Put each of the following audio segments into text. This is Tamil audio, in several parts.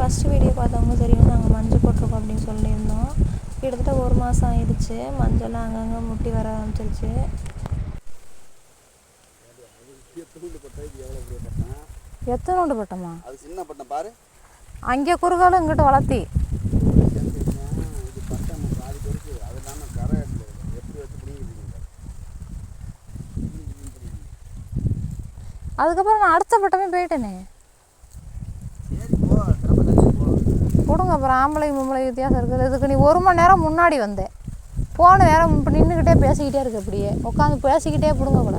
ஃபஸ்ட்டு வீடியோ பார்த்தவங்க தெரியும் நாங்கள் மஞ்சள் போட்டிருக்கோம் அப்படின்னு சொல்லியிருந்தோம். கிட்டத்தட்ட ஒரு மாதம் ஆயிடுச்சு. மஞ்சள்லாம் அங்கங்கே முட்டி வர ஆரம்பிச்சிருச்சு. எத்தனோண்டு பட்டமா அது சின்ன பட்டம் பாரு. அங்கே குறுகாலும் இங்கிட்ட வளர்த்தி. அதுக்கப்புறம் நான் அடுத்த பட்டமே போயிட்டேனே. கொடுங்க அப்புறம் ஆம்பளை மும்பளை வித்தியாசம் இருக்குது. இதுக்கு நீ ஒரு மணி நேரம் முன்னாடி வந்தேன் போன நேரம் இப்போ நின்றுக்கிட்டே பேசிக்கிட்டே இருக்கு அப்படியே உட்காந்து பேசிக்கிட்டே பிடுங்க கூட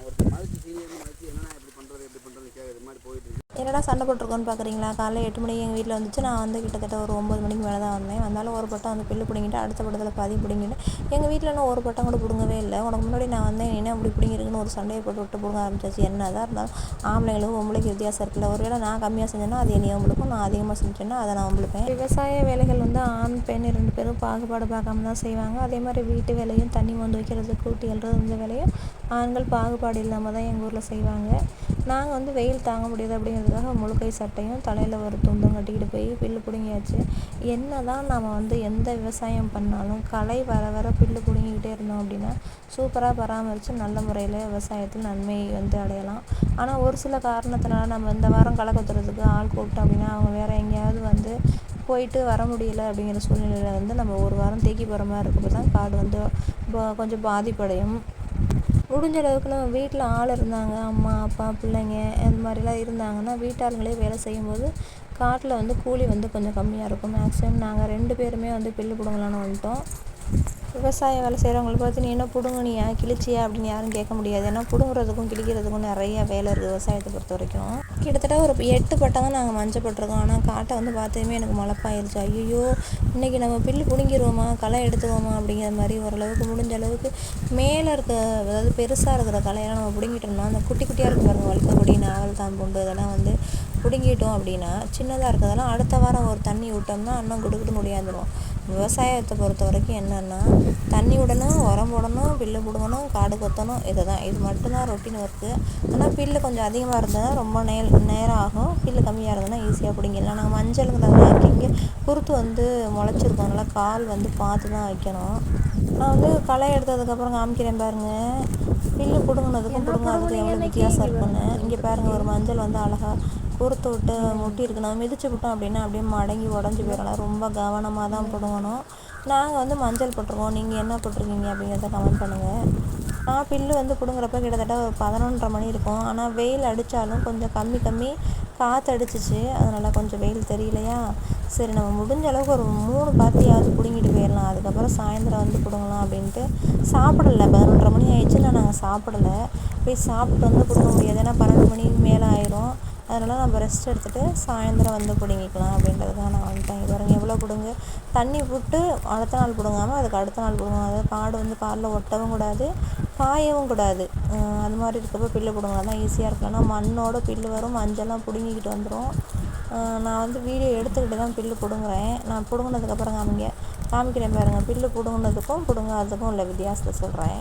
ஒருத்தர் மதிச்சு சீனியர் மதிச்சு என்னண்ணா இப்படி பண்ணுறது எப்படி பண்ணுறது கேட்குற இது மாதிரி போயிட்டு இருக்கு என்னடா சண்டை போட்டிருக்கோன்னு பார்க்குறீங்களா? காலைல எட்டு மணிக்கு எங்கள் வீட்டில் வந்துச்சு. நான் வந்து கிட்டத்தட்ட ஒரு ஒம்பது மணிக்கு மேலே தான் வந்தேன். வந்தாலும் ஒரு பட்டம் அந்த பில்லு பிடிங்கிட்டு அடுத்த பட்டத்தில் பாதி பிடிங்கிட்டு எங்கள் வீட்டில் இன்னும் ஒரு பட்டம் கூட பிடுங்கவே இல்லை. உனக்கு முன்னாடி நான் வந்தேன். என்ன அப்படி பிடிங்கிருக்குன்னு ஒரு சண்டையை போட்டு விட்டு பிடுங்க ஆரம்பிச்சாச்சு. என்ன தான் இருந்தாலும் ஆம்பளைங்களுக்கும் பொம்பளைக்கு வித்தியாசம் இருக்குல்ல. ஒருவேளை நான் கம்மியாக செஞ்சேன்னா அது என்னைய உங்களுக்கும் நான் அதிகமாக செஞ்சேன்னா அதை நான் உங்களுப்பேன். விவசாய வேலைகள் வந்து ஆண் பெண் ரெண்டு பேரும் பாகுபாடு பார்க்காம தான் செய்வாங்க. அதே மாதிரி வீட்டு வேலையும் தண்ணி வந்து வைக்கிறது கூட்டி எழுறது இந்த வேலையும் ஆண்கள் பாகுபாடு இல்லாமல் தான் எங்கள் ஊரில் செய்வாங்க. நாங்கள் வந்து வெயில் தாங்க முடியாது அப்படிங்கிறதுக்காக முழுக்கை சட்டையும் தலையில் ஒரு துண்டும் கட்டிக்கிட்டு போய் பில்லு பிடுங்கியாச்சு. என்ன தான் நம்ம வந்து எந்த விவசாயம் பண்ணாலும் களை வர வர பில்லு பிடுங்கிக்கிட்டே இருந்தோம் அப்படின்னா சூப்பராக பராமரித்து நல்ல முறையில் விவசாயத்தில் நன்மை வந்து அடையலாம். ஆனால் ஒரு சில காரணத்தினால நம்ம இந்த வாரம் களை கொத்துறதுக்கு ஆள் கூப்பிட்டோம் அப்படின்னா அவங்க வேறு எங்கேயாவது வந்து போயிட்டு வர முடியல அப்படிங்கிற சூழ்நிலையில் வந்து நம்ம ஒரு வாரம் தேக்கி போகிற மாதிரி இருக்கப்போ தான் காடு வந்து கொஞ்சம் பாதிப்படையும். முடிஞ்ச அளவுக்கு நம்ம வீட்டில் ஆள் இருந்தாங்க அம்மா அப்பா பிள்ளைங்க அந்த மாதிரிலாம் இருந்தாங்கன்னா வீட்டாளுங்களே வேலை செய்யும்போது காட்டில் வந்து கூலி வந்து கொஞ்சம் கம்மியாக இருக்கும். மேக்ஸிமம் நாங்கள் ரெண்டு பேருமே வந்து பில்லு பிடுங்கலான்னு வந்துட்டோம். விவசாய வேலை செய்கிறவங்களுக்கு பார்த்து நீ என்ன பிடுங்குனியா கிழிச்சியா? அப்படின்னு யாரும் கேட்க முடியாது. ஏன்னா பிடுங்குறதுக்கும் கிழிக்கிறதுக்கும் நிறைய வேலை இருக்குது விவசாயத்தை பொறுத்த வரைக்கும். கிட்டத்தட்ட ஒரு எட்டு பட்டம் தான் நாங்கள் மஞ்சப்பட்டிருக்கோம். ஆனால் காட்டை வந்து பார்த்ததுமே எனக்கு மழப்பாயிருச்சு ஐயோ இன்னைக்கு நம்ம பில்லு பிடுங்கிடுவோமா களை எடுத்துவோமா அப்படிங்கிற மாதிரி ஓரளவுக்கு முடிஞ்ச அளவுக்கு மேலே இருக்க அதாவது பெருசாக இருக்கிற களையெல்லாம் நம்ம பிடுங்கிட்டோம்னா அந்த குட்டி குட்டியாக இருக்கு பாருங்க வழுக்கக்கூடிய நாவல் தாம்புண்டு இதெல்லாம் வந்து பிடுங்கிட்டோம் அப்படின்னா சின்னதாக இருக்கிறதெல்லாம் அடுத்த வாரம் ஒரு தண்ணி விட்டோம்னா இன்னும் கொடுக்கிட்டு முடியாந்துடும் விவசாயத்தை பொறுத்த வரைக்கும் என்னென்னா தண்ணி விடணும் உரம் போடணும் பில்லு பிடுங்கணும் காடு கொத்தணும் இதை தான் இது மட்டும்தான் ரொட்டீன் ஒர்க்கு ஆனால் பில்லு கொஞ்சம் அதிகமாக இருந்ததுன்னா ரொம்ப நே நேரம் ஆகும். பில்லு கம்மியாக இருந்ததுன்னா ஈஸியாக பிடிங்கிடலாம். நாங்கள் மஞ்சளுங்கிறதெல்லாம் இங்கே குருத்து வந்து முளைச்சிருக்கோம். நல்லா கால் வந்து பார்த்து தான் வைக்கணும். நான் வந்து களை எடுத்ததுக்கப்புறம் காமிக்கிறேன் பாருங்கள் பில்லு பிடுங்கினதுக்கும் பிடுங்காததுக்கும் எவ்வளோ வித்தியாசம் இருக்குன்னு. இங்கே பாருங்கள் ஒரு மஞ்சள் வந்து அழகாக குறுத்து விட்டு முட்டி இருக்கு நம்ம மிதிச்சு விட்டோம் அப்படின்னா அப்படியே மடங்கி உடஞ்சி போயிடலாம். ரொம்ப கவனமாக தான் பிடுங்கணும் நாங்கள் வந்து மஞ்சள் போட்டிருக்கோம். நீங்கள் என்ன போட்டிருக்கீங்க அப்படிங்கிறத கமெண்ட் பண்ணுங்கள் நான் பில்லு வந்து பிடுங்குறப்ப கிட்டத்தட்ட ஒரு பதினொன்றரை மணி இருக்கும். ஆனால் வெயில் அடித்தாலும் கொஞ்சம் கம்மி கம்மி காற்று அடிச்சிச்சு. அதனால் கொஞ்சம் வெயில் தெரியலையா? சரி நம்ம முடிஞ்ச அளவுக்கு ஒரு மூணு பாத்தியாவது பிடுங்கிட்டு போயிடலாம். அதுக்கப்புறம் சாயந்தரம் வந்து பிடுங்கலாம் அப்படின்ட்டு சாப்பிடலை. பதினொன்றரை மணி ஆயிடுச்சுன்னா நாங்கள் சாப்பிடல. போய் சாப்பிட்டு வந்து கொடுக்க முடியாது. ஏன்னா பன்னெண்டு மணிக்கு மேலே ஆயிரும். அதனால் நம்ம ரெஸ்ட் எடுத்துகிட்டு சாயந்தரம் வந்து பிடுங்கிக்கலாம் அப்படின்றதுக்காக நான் வந்துட்டேன். இது பாருங்க எவ்வளோ பிடுங்கு? தண்ணி விட்டு அடுத்த நாள் பிடுங்காமல் அதுக்கு அடுத்த நாள் பிடுங்கணும் அதாவது காடு வந்து காலில் ஒட்டவும் கூடாது காயவும் கூடாது. அது மாதிரி இருக்கப்போ பில்லு பிடுங்கலாம் தான் ஈஸியாக இருக்கலாம் மண்ணோட பில்லு வரும் மஞ்சள்லாம் பிடுங்கிக்கிட்டு வந்துடும் நான் வந்து வீடியோ எடுத்துக்கிட்டு தான் பில்லு பிடுங்குறேன். நான் பிடுங்கினதுக்கப்புறம் காமிங்க காமிக்கிறேன் பாருங்கள் பில்லு பிடுங்கினதுக்கும் பிடுங்காததுக்கும் உள்ள வித்தியாசத்தை சொல்கிறேன்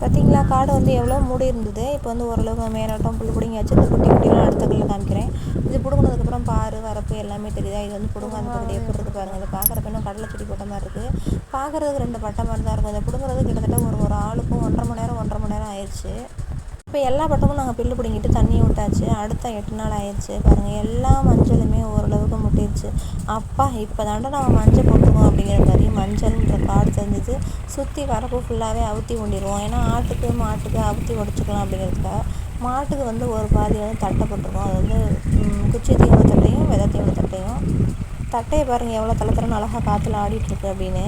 பார்த்தீங்களா காடு வந்து எவ்வளோ மூடி இருந்தது. இப்போ வந்து ஓரளவுக்கு மேலோட்டம் புல் பிடுங்கியாச்சு இந்த குட்டி குட்டிலாம் அடுத்த கல்லில் காமிக்கிறேன். இது பிடுங்கினதுக்கப்புறம் பாரு வரப்பு எல்லாமே தெரியுதா? இது வந்து பிடுங்காத பகுதி எப்படி இருக்குது பாருங்கள் இதை பார்க்குறப்ப இன்னும் கடலை செடி போட்ட மாதிரி இருக்குது பார்க்குறதுக்கு ரெண்டு பட்டை மாதிரி தான் இருக்கும். இதை பிடுங்குறது கிட்டத்தட்ட ஒரு ஒரு ஆளுக்கும் ஒன்றரை மணி நேரம் ஒன்றரை மணி நேரம் ஆயிடுச்சு இப்போ எல்லா பட்டமும் நாங்கள் பில்லு பிடிங்கிட்டு தண்ணி விட்டாச்சு. அடுத்த எட்டு நாள் ஆயிடுச்சு பாருங்கள் எல்லா மஞ்சளுமே ஓரளவுக்கு முட்டிடுச்சு அப்பா இப்போ தாண்டா நம்ம மஞ்சள் போட்டுருக்கோம் அப்படிங்கிற மாதிரி மஞ்சள் காடு சுற்றி வரப்பு ஃபுல்லாகவே அவுத்தி ஒண்டிடுவோம் ஏன்னா ஆட்டுக்கு மாட்டுக்கு அவுத்தி உடச்சிக்கலாம் அப்படிங்கிறதுக்காக மாட்டுக்கு வந்து ஒரு பாதி வந்து தட்டை போட்டிருக்கோம். அது வந்து குச்சி தீவன தட்டையும் விதை தீவன தட்டையும். தட்டையை பாருங்கள் எவ்வளோ தளத்தலன்னு அழகாக காற்றுல ஆடிட்டுருக்கு அப்படின்னு.